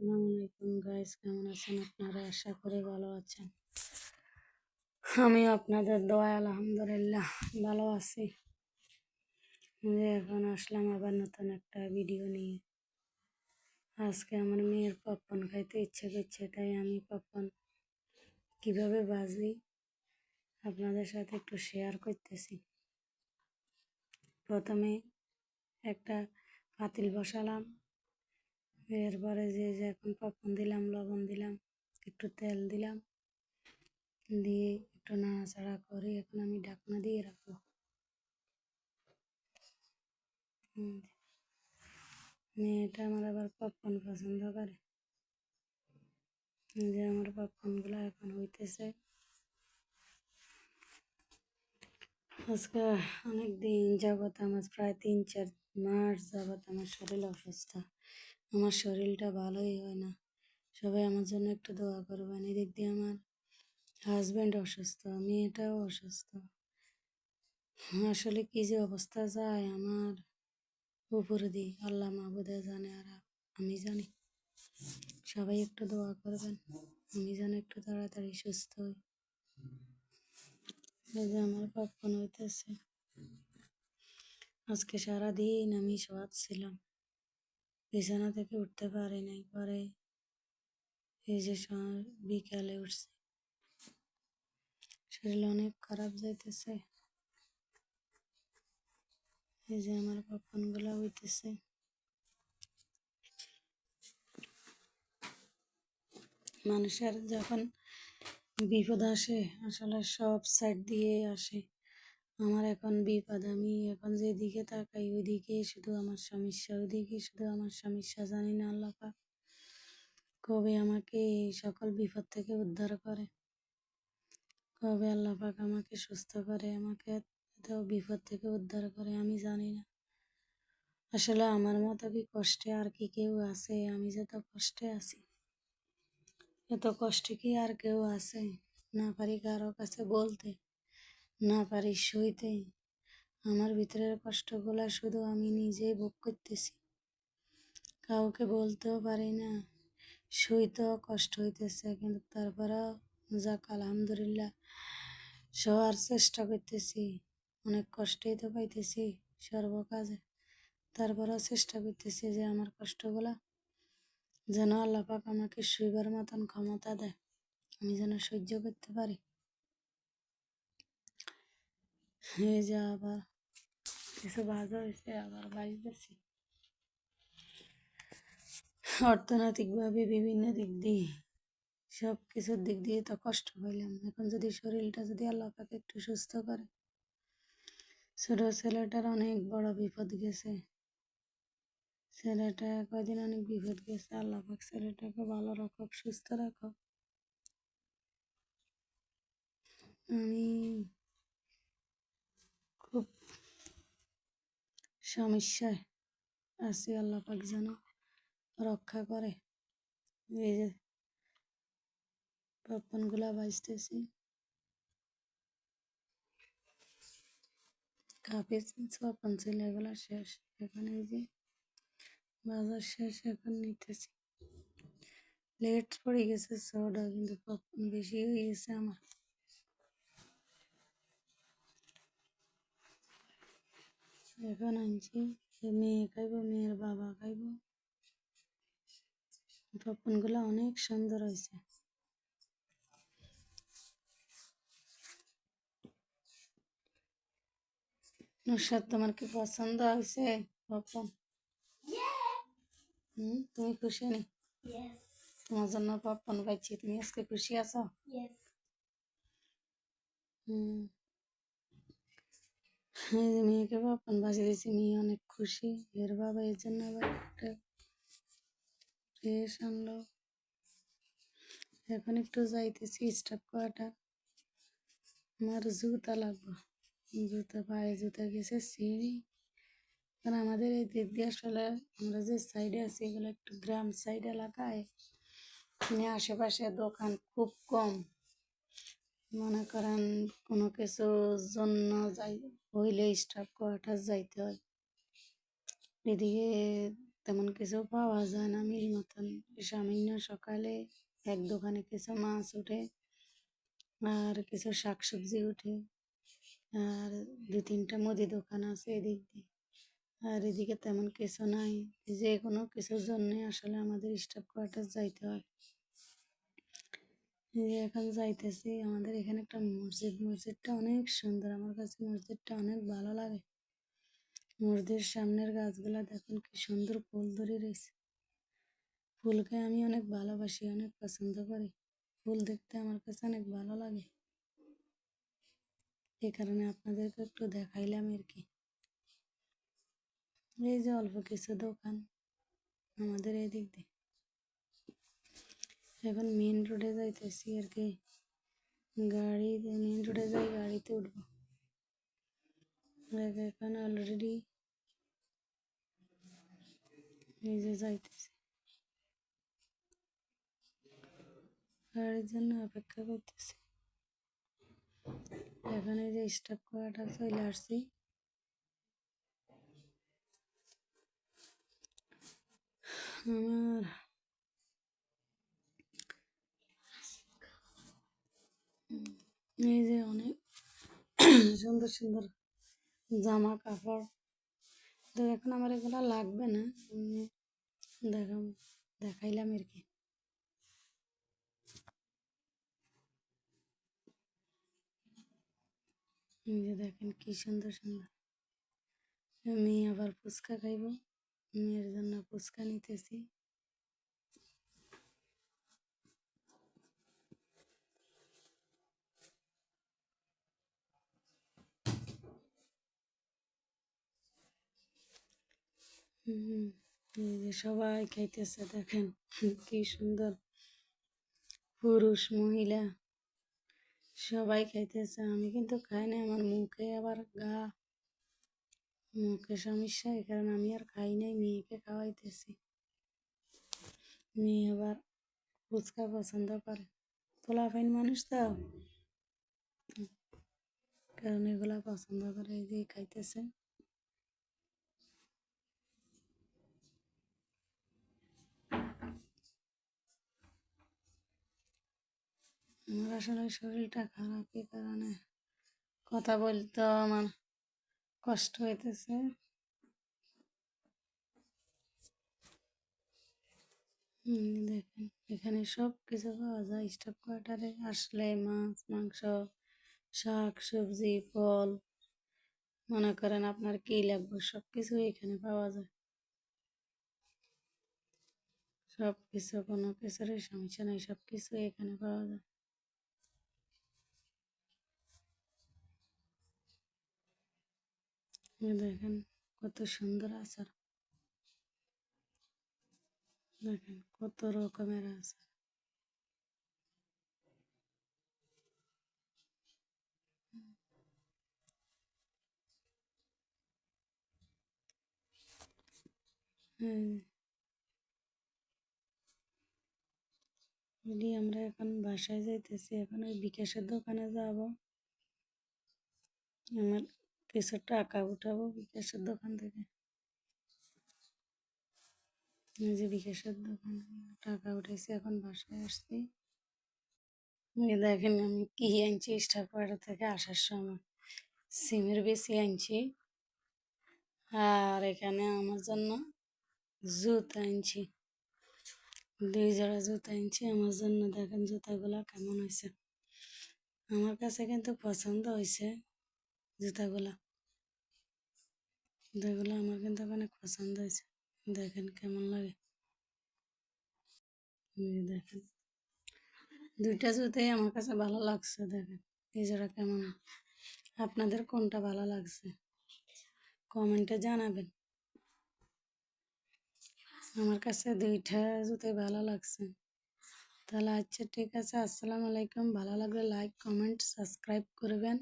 আসসালামু আলাইকুম গাইস কেমন আছেন আপনারা? আশা করি ভালো আছেন। আমি আপনাদের দোয়া আলহামদুলিল্লাহ ভালো আছি। এখন আসলাম আবার নতুন একটা ভিডিও নিয়ে। আজকে আমার মেয়ের পপকর্ন খাইতে ইচ্ছে করছে, তাই আমি পপকর্ন কীভাবে বাজি আপনাদের সাথে একটু শেয়ার করতেছি। প্রথমে একটা পাতিল বসালাম। এরপরে যে যে এখন পপকর্ন দিলাম, লবণ দিলাম, একটু তেল দিলাম, দিয়ে একটু নাড়াচাড়া করে এখন আমি ঢাকনা দিয়ে রাখব। মেয়েটা আমার আবার পপকর্ন পছন্দ করে। যে আমার পপকর্নগুলো এখন হইতেছে। আজকে অনেক দিন যাবত আমার প্রায় তিন চার মাস যাবত আমার শরীর অসুস্থ। আমার শরীরটা ভালোই হয় না। সবাই আমার জন্য একটু দোয়া করবেন এদিক দিয়ে আমার হাজব্যান্ড অসুস্থ মেয়েটাও অসুস্থ। আসলে কি যে অবস্থা যায় আমার উপরে দিয়ে আল্লাহ মাহবুদে জানে আর আমি জানি। সবাই একটু দোয়া করবেন, আমি যেন একটু তাড়াতাড়ি সুস্থ হই। এই যে আমার পপকর্ন হইতেছে। আজকে সারাদিন আমি শোয়াত ছিলাম। বিছানা থেকে উঠতে পারি নাই, পরে এই যে বিকালে উঠছে। শরীর অনেক খারাপ যাইতেছে। এই যে আমার পপকর্নগুলা হইতেছে মানুষের যখন বিপদ আসে, আসলে সব সাইড দিয়ে আসে। আমার এখন বিপদ, আমি এখন যেদিকে তাকাই ওইদিকে, শুধু আমার সমস্যা, ওইদিকে শুধু আমার সমস্যা, জানি না আল্লাহ কবে আমাকে এই সকল বিপদ থেকে উদ্ধার করে। কবে আল্লাহ পাক আমাকে সুস্থ করে, আমাকে বিপদ থেকে উদ্ধার করে, আমি জানি না। আসলে আমার মতো কি কষ্টে আর কি কেউ আছে? আমি যত কষ্টে আছি, এত কষ্টে কি আর কেউ আছে? না পারি কারও কাছে বলতে। না পারি সইতে আমার ভিতরের কষ্টগুলা শুধু আমি নিজেই ভোগ করতেছি। কাউকে বলতেও পারি না। সইতেও কষ্ট হইতেছে, কিন্তু তারপরেও যাক, আলহামদুলিল্লাহ সবার চেষ্টা করতেছি। অনেক কষ্টই তো পাইতেছি সর্বকাজে। তারপরেও চেষ্টা করতেছি যে আমার কষ্টগুলা যেন আল্লাহ পাক আমাকে শুইবার মতন ক্ষমতা দেয়। আমি যেন সহ্য করতে পারি। এই যে আবার কিছু ভাজা হয়েছে আবার বাজতেছি অর্থনৈতিকভাবে বিভিন্ন দিক দিয়ে সব কিছুর দিক দিয়ে তো কষ্ট পাইলাম। এখন যদি শরীরটা যদি আল্লাহ পাকে একটু সুস্থ করে, ছোট ছেলেটার অনেক বড় বিপদ গেছে। ছেলেটা কয়দিন অনেক বিপদ গেছে। আল্লাহ পাক ছেলেটাকে ভালো রাখুক, সুস্থ রাখুক। আমি সমস্যায় আছি, আল্লাহ পাক যেন রক্ষা করে। এই যে পপকর্নগুলা বাজতেছি কাপে ছিল, এগুলা শেষ। এখন এই যে বাজার শেষ, এখন নিতেছি। লেট পড়ে গেছে সোডা কিন্তু পপকর্ন বেশি হয়ে গেছে আমার। এখন আনছি সে মেয়ে খাইব মেয়ের বাবা খাইব। পপকর্নগুলা অনেক সুন্দর হয়েছে নুসরাত তোমার কি পছন্দ হয়েছে পপকর্ন হুম তুমি খুশি নি? তোমার জন্য পপকর্ন পাইছি তুমি আজকে খুশি আছো. হুম। মেয়েকে পপকর্ন বাজিয়ে দিয়েছি, মেয়ে অনেক খুশি। এর বাবা এর জন্য আবার একটা ড্রেস আনলো। এখন একটু যাইতেছি স্টাফ কোয়ার্টার আমার জুতা লাগবে। জুতা, পায়ে জুতা গেছে, সিঁড়ি। কারণ আমাদের এই দিক দিয়ে আসলে আমরা যে সাইডে আছি, এগুলো একটু গ্রাম সাইড এলাকায়। মানে আশেপাশে দোকান খুব কম। মনে করেন কোনো কিছুর জন্য যাই, হইলে স্টাফ কোয়ার্টার যাইতে হয়। এদিকে তেমন কিছু পাওয়া যায় না, মিল মতন। সামান্য সকালে এক দোকানে কিছু মাছ ওঠে আর কিছু শাকসবজি ওঠে আর দু তিনটা মুদি দোকান আছে এদিক দিয়ে। আর এদিকে তেমন কিছু নাই, যে কোনো কিছুর জন্যে আসলে আমাদের স্টাফ কোয়ার্টার যাইতে হয়। যে এখন যাইতেছি। আমাদের এখানে একটা মসজিদ। মসজিদটা অনেক সুন্দর। আমার কাছে মসজিদটা অনেক ভালো লাগে। মসজিদের সামনের গাছগুলা দেখুন কি সুন্দর ফুল ধরে রয়েছে। ফুলকে আমি অনেক ভালোবাসি, অনেক পছন্দ করি। ফুল দেখতে আমার কাছে অনেক ভালো লাগে। এই কারণে আপনাদেরকে একটু দেখাইলাম আর কি। এই যে অল্প কিছু দোকান আমাদের এদিক দিয়ে। এখন মেন রোডে যাইতেছি আর কি। গাড়ি মেন রোডে যাই গাড়িতে উঠবো। এখন অলরেডি যে যাইতেছি। গাড়ির জন্য অপেক্ষা করতেছি। এখন যে স্টাফ কোয়ার্টার চলে আসছি। আমার এই যে অনেক সুন্দর সুন্দর জামা কাপড়। তো এখন আমার এগুলো লাগবে না দেখাম দেখাইলাম আর কি। যে দেখেন কি সুন্দর সুন্দর। মেয়ে আবার ফুচকা খাইব, মেয়ের জন্য ফুচকা নিতেছি। এই যে সবাই খাইতেছে, দেখেন কি সুন্দর পুরুষ, মহিলা সবাই খাইতেছে। আমি কিন্তু খাই না আমার মুখে আবার গা, মুখে সমস্যা, এই কারণে আমি আর খাই নাই, মেয়েকে খাওয়াইতেছি। মেয়ে আবার ফুচকা পছন্দ করে। পোলাপাইন মানুষ তো, কারণ এগুলা পছন্দ করে, এই যে খাইতেছে। আমার আসলে শরীরটা খারাপ এই কারণে কথা বলতে আমার কষ্ট হইতেছে। দেখেন, এখানে সব কিছু পাওয়া যায়। স্টাফ কোয়ার্টারে আসলে মাছ, মাংস, শাক, সবজি, ফল, মনে করেন আপনার কি লাগবে সব কিছু এখানে পাওয়া যায়। সব কিছু কোনো কিছুরই সমস্যা নেই সব কিছু এখানে পাওয়া যায়। দেখেন কত সুন্দর আচার। দেখেন কত রকমের আচার। যদি আমরা এখন বাসায় যাইতেছি, এখন ওই বিকাশের দোকানে যাব। আমার কিছু টাকা উঠাবো বিকাশের দোকান থেকে। যে বিকাশের দোকান, টাকা উঠেছি এখন বাসায় আসছি। দেখেন আমি কি আনছি স্টাফপাড়া থেকে আসার সময়। সিমের বেশি আনছি। আর এখানে আমার জন্য জুতা আনছি। দুই জোড়া জুতা আনছি, আমার জন্য দেখেন জুতাগুলো কেমন হয়েছে। আমার কাছে কিন্তু পছন্দ হয়েছে। জুতাগুলো। জুতাগুলো আমার কিন্তু অনেক পছন্দ হয়েছে। দেখেন কেমন লাগে। দেখেন। দুইটা জুতাই আমার কাছে ভালো লাগছে, দেখেন। এই জোড়া কেমন? আপনাদের কোনটা ভালো লাগছে? কমেন্টে জানাবেন। আমার কাছে দুইটা জুতাই ভালো লাগছে। তাহলে আচ্ছা ঠিক আছে। আসসালামু আলাইকুম। ভালো লাগলে লাইক, কমেন্ট, সাবস্ক্রাইব করবেন।